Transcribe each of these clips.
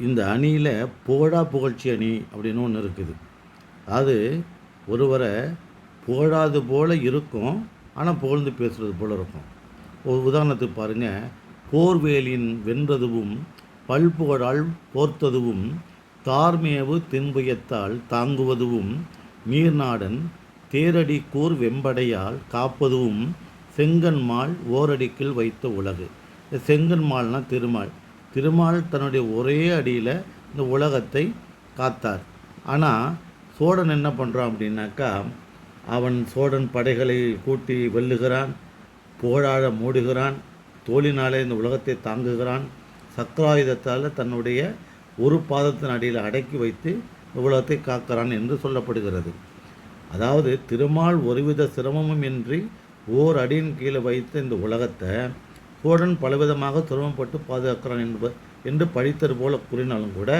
இந்த அணியில் புகழா புகழ்ச்சி அணி அப்படின்னு ஒன்று இருக்குது. அது ஒருவரை புகழாது போல் இருக்கும் ஆனால் புகழ்ந்து பேசுகிறது போல் இருக்கும். ஒரு உதாரணத்துக்கு பாருங்கள் போர்வேலின் வென்றதுவும் பல்புகழால் போர்த்ததுவும் தார்மேவு தென்புயத்தால் தாங்குவதுவும் நீர்நாடன் தேரடி கூர் வெம்படையால் காப்பதுவும் செங்கன்மாள் ஓரடிக்கில் வைத்த உலகு. இந்த செங்கன்மாள்னா திருமால். திருமால் தன்னுடைய ஒரே அடியில் இந்த உலகத்தை காத்தார். ஆனால் சோழன் என்ன பண்ணுறான் அப்படின்னாக்கா அவன் சோழன் படைகளை கூட்டி வெல்லுகிறான் போராட மூடுகிறான் தோளினாலே இந்த உலகத்தை தாங்குகிறான் சக்கராயுதத்தால் தன்னுடைய ஒரு பாதத்தின் அடியில் அடக்கி வைத்து இந்த உலகத்தை காக்கிறான் என்று சொல்லப்படுகிறது. அதாவது திருமால் ஒருவித சிரமமும் இன்றி ஓர் அடியின் கீழே வைத்த இந்த உலகத்தை கோடன் பலவிதமாக சிரமப்பட்டு பாதுகாக்கிறான் என்ப என்று படித்தது போல கூறினாலும் கூட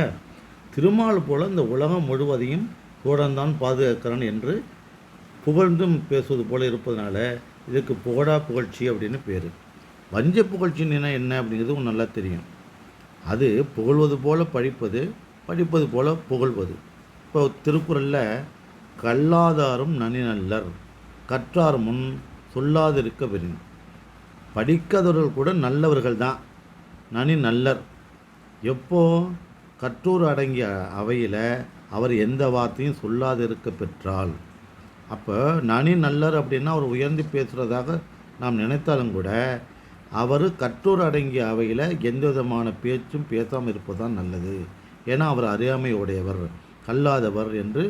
திருமால் போல இந்த உலகம் முழுவதையும் கோடன் தான் பாதுகாக்கிறான் என்று புகழ்ந்தும் பேசுவது போல இருப்பதனால இதுக்கு புகழா புகழ்ச்சி அப்படின்னு பேர். வஞ்ச புகழ்ச்சின்னா என்ன அப்படிங்கிறது உங்களுக்கு நல்லா தெரியும். அது புகழ்வது போல படிப்பது படிப்பது போல புகழ்வது. இப்போ திருக்குறளில் கல்லாதாரும் நனி நல்லர் கற்றார் முன் சொல்லாதிருக்க விரின் படிக்காதவர்கள் கூட நல்லவர்கள் தான். நனி நல்லர். எப்போ கற்றோர் அடங்கிய அவையில் அவர் எந்த வார்த்தையும் சொல்லாதிருக்க பெற்றால். அப்போ நனி நல்லர் அப்படின்னா அவர் உயர்ந்து பேசுகிறதாக நாம் நினைத்தாலும் கூட அவர் கற்றோர் அடங்கிய அவையில் எந்த விதமான பேச்சும் பேசாமல் இருப்பது தான் நல்லது. ஏன்னா அவர் அறியாமை உடையவர் கல்லாதவர் என்று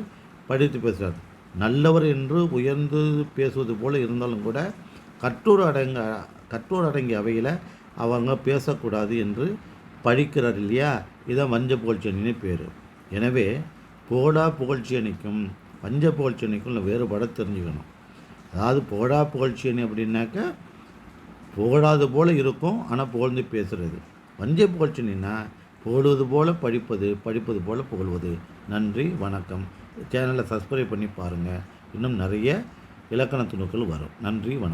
படித்து பேசுகிறார் நல்லவர் என்று உயர்ந்து பேசுவது போல இருந்தாலும் கூட கற்றோர் அடங்க கற்றோர் அடங்கிய அவையில் அவங்க பேசக்கூடாது என்று படிக்கிறார் இல்லையா? இதான் வஞ்ச புகழ்ச்சி அணின்னு பேர். எனவே போடா புகழ்ச்சி அணிக்கும் வஞ்ச புகழ்ச்சி அணிக்கும் உள்ள தெரிஞ்சுக்கணும். அதாவது புகழா புகழ்ச்சி அணி அப்படின்னாக்க புகழாது போல் இருக்கும் ஆனால் புகழ்ந்து பேசுகிறது வஞ்ச புகழ்ச்சி அணின்னா புகழ்வது போல் படிப்பது படிப்பது போல் புகழ்வது. நன்றி வணக்கம். சேனலை சப்ஸ்கிரைப் பண்ணி பாருங்கள் இன்னும் நிறைய இலக்கண துணுக்கள் வரும். நன்றி வணக்கம்.